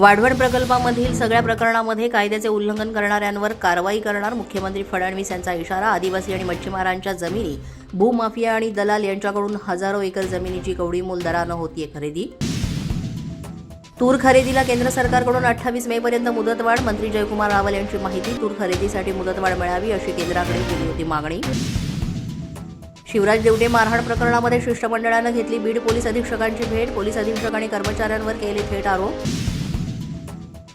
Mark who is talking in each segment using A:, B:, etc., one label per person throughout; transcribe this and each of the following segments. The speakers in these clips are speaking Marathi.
A: वाढवण प्रकल्पामधील सगळ्या प्रकरणामध्ये कायद्याचे उल्लंघन करणाऱ्यांवर कारवाई करणार मुख्यमंत्री फडणवीस यांचा इशारा. आदिवासी आणि मच्छीमारांच्या जमिनी भूमाफिया आणि दलाल यांच्याकडून हजारो एकर जमिनीची कवडीमोल दरानं होतीये खरेदी. तूर खरेदीला केंद्र सरकारकडून अठ्ठावीस मे पर्यंत मुदतवाढ मंत्री जयकुमार रावल यांची माहिती तूर खरेदीसाठी मुदतवाढ मिळावी अशी केंद्राकडे केली होती मागणी. शिवराज देवडे मारहाण प्रकरणामध्ये शिष्टमंडळानं घेतली बीड पोलीस अधीक्षकांची भेट पोलीस अधीक्षक आणि कर्मचाऱ्यांवर केले थेट आरोप.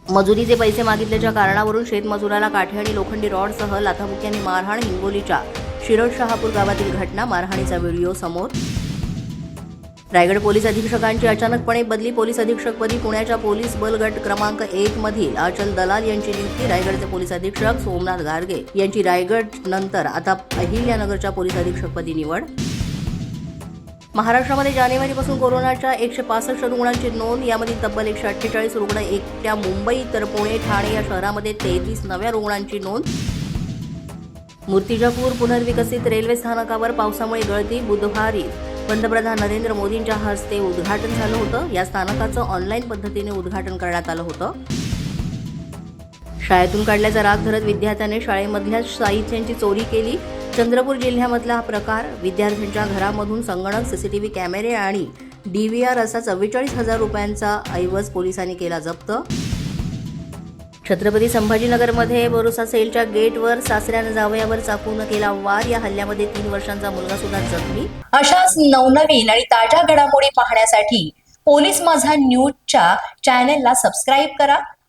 A: मजुरीचे पैसे मागितल्याच्या कारणावरून शेतमजुराला काठी आणि लोखंडी रॉडसह लाथाबुक्यांनी मारहाण हिंगोलीच्या शिरोड शहापूर गावातील घटना मारहाणीचा व्हिडिओ समोर. रायगड पोलीस अधीक्षकांची अचानकपणे बदली पोलीस अधीक्षकपदी पुण्याच्या पोलीस बल गट क्रमांक एक मधील अचल दलाल यांची नियुक्ती रायगडचे पोलीस अधीक्षक सोमनाथ गारगे यांची रायगड नंतर आता अहिल्यानगरच्या पोलीस अधीक्षकपदी निवड. महाराष्ट्रामध्ये जानेवारीपासून कोरोनाच्या एकशे पासष्ट रुग्णांची नोंद यामध्ये तब्बल एकशे अठ्ठेचाळीस रुग्ण एकट्या मुंबई तर पुणे ठाणे या शहरामध्ये तेहतीस नव्या रुग्णांची नोंद. मूर्तिजापूर पुनर्विकसित रेल्वे स्थानकावर पावसामुळे गळती बुधवारी. पंतप्रधान नरेंद्र मोदींच्या हस्ते उद्घाटन झालं होतं. या स्थानकाचं ऑनलाईन पद्धतीने उद्घाटन करण्यात आलं होतं. शाळेतून काढल्याचा राग धरत विद्यार्थ्याने शाळेमधल्या साहित्यांची चोरी केली. चंद्रपूर जिल्ह्यामधला हा प्रकार विद्यार्थ्यांच्या घरामधून संगणक सीसीटीव्ही कॅमेरे आणि डीव्हीआर असा चव्वेचाळीस हजार रुपयांचा ऐवज पोलिसांनी केला जप्त. छत्रपती संभाजीनगरमध्ये बरोसा सेलच्या गेटवर सासऱ्यानं जावयावर चाकून केला वार. या हल्ल्यामध्ये तीन वर्षांचा मुलगा सुद्धा जखमी.
B: अशाच नवनवीन आणि ताज्या घडामोडी पाहण्यासाठी पोलीस माझा न्यूजच्या चॅनेलला सबस्क्राईब करा.